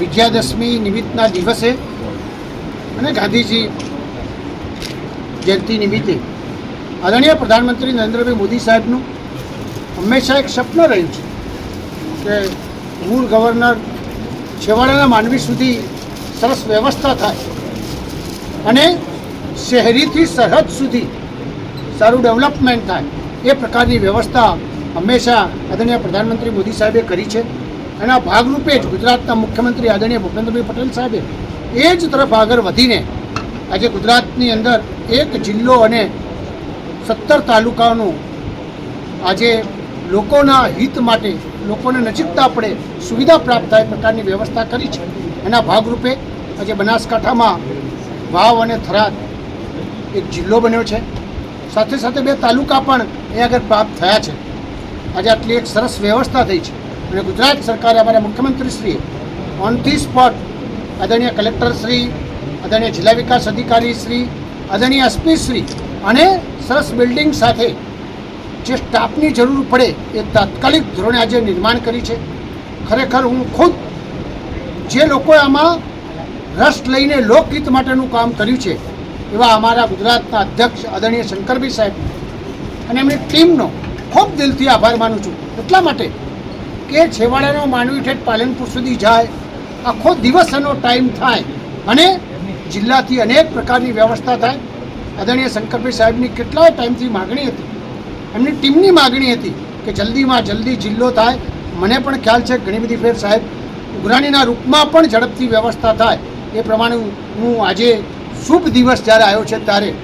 વિજયાદશમી નિમિત્તના દિવસે અને ગાંધીજી જયંતિ નિમિત્તે આદરણીય પ્રધાનમંત્રી નરેન્દ્રભાઈ મોદી સાહેબનું હંમેશા એક સ્વપ્ન રહ્યું છે કે મૂળ ગવર્નર છેવાડાના માનવી સુધી સરસ વ્યવસ્થા થાય અને શહેરીથી સરહદ સુધી સારું ડેવલપમેન્ટ થાય એ પ્રકારની વ્યવસ્થા હંમેશા આદરણીય પ્રધાનમંત્રી મોદી સાહેબે કરી છે. એના ભાગરૂપે જ ગુજરાતના મુખ્યમંત્રી આદરણીય ભૂપેન્દ્રભાઈ પટેલ સાહેબે એ જ તરફ આગળ વધીને આજે ગુજરાતની અંદર એક જિલ્લો અને સત્તર તાલુકાઓનું આજે લોકોના હિત માટે, લોકોને નજીકતા પડે સુવિધા પ્રાપ્ત થાય પ્રકારની વ્યવસ્થા કરી છે. એના ભાગરૂપે આજે બનાસકાંઠામાં વાવ અને થરાદ એક જિલ્લો બન્યો છે. સાથે સાથે બે તાલુકા પણ એ આગળ પ્રાપ્ત થયા છે. આજે આટલી એક સરસ વ્યવસ્થા થઈ છે. અને ગુજરાત સરકારે અમારા મુખ્યમંત્રીશ્રીએ ઓન ધી સ્પોટ આદરણીય કલેક્ટર શ્રી આદરણીય જિલ્લા વિકાસ અધિકારી શ્રી આદરણીય એસપી શ્રી અને સરસ બિલ્ડિંગ સાથે જે સ્ટાફની જરૂર પડે એ તાત્કાલિક ધોરણે આજે નિર્માણ કરી છે. ખરેખર હું ખુદ જે લોકોએ આમાં રસ લઈને લોકહિત માટેનું કામ કર્યું છે, એવા અમારા ગુજરાતના અધ્યક્ષ આદરણીય શંકરભાઈ સાહેબ અને એમની ટીમનો ખૂબ દિલથી આભાર માનું છું. એટલા માટે કે છેવાડાનો માનવી ઠેઠ પાલનપુર સુધી જાય. આખો દિવસ એનો ટાઈમ થાય અને જિલ્લાથી અનેક પ્રકારની વ્યવસ્થા થાય. આદરણીય શંકરભાઈ સાહેબની કેટલાય ટાઈમથી માગણી હતી. એમની ટીમની માગણી હતી કે જલ્દીમાં જલ્દી જિલ્લો થાય. મને પણ ખ્યાલ છે ઘણી બધી ફેર સાહેબ ઉઘરાણીના રૂપમાં પણ ઝડપથી વ્યવસ્થા થાય. એ પ્રમાણે હું- આજે શુભ દિવસ જ્યારે આવ્યો છે ત્યારે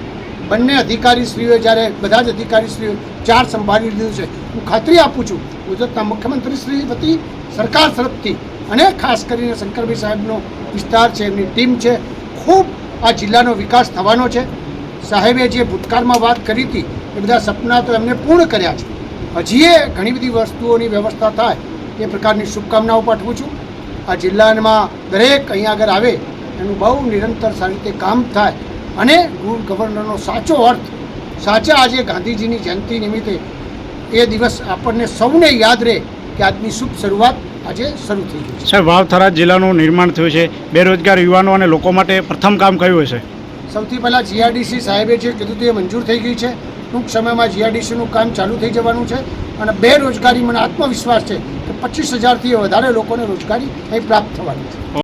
બંને અધિકારીશ્રીઓએ જ્યારે, બધા જ અધિકારીશ્રીઓ ચાર સંભાળી લીધું છે. હું ખાતરી આપું છું, ગુજરાતના મુખ્યમંત્રી શ્રી વતી સરકાર તરફથી અને ખાસ કરીને શંકરભાઈ સાહેબનો વિસ્તાર છે, એમની ટીમ છે, ખૂબ આ જિલ્લાનો વિકાસ થવાનો છે. સાહેબે જે ભૂતકાળમાં વાત કરી હતી, એ બધા સપના તો એમને પૂર્ણ કર્યા છે. હજીએ ઘણી બધી વસ્તુઓની વ્યવસ્થા થાય, એ પ્રકારની શુભકામનાઓ પાઠવું છું. આ જિલ્લામાં દરેક અહીંયા આગળ આવે, એનું બહુ નિરંતર સારી રીતે કામ થાય અને ગુડ ગવર્નરનો સાચો અર્થ, સાચા આજે ગાંધીજીની જયંતિ નિમિત્તે એ દિવસ આપણને સૌને યાદ રહે કે આજની શુભ શરૂઆત આજે શરૂ થઈ ગઈ છે. સાહેબ વાવથરા જિલ્લાનું નિર્માણ થયું છે. બેરોજગાર યુવાનો અને લોકો માટે પ્રથમ કામ કયું હશે? સૌથી પહેલાં જીઆરડીસી સાહેબે જે કીધું એ મંજૂર થઈ ગઈ છે. ટૂંક સમયમાં જીઆરડીસીનું કામ ચાલુ થઈ જવાનું છે અને બેરોજગારી મને આત્મવિશ્વાસ છે કે પચીસ હજારથી વધારે લોકોને રોજગારી અહીં પ્રાપ્ત થવાની છે.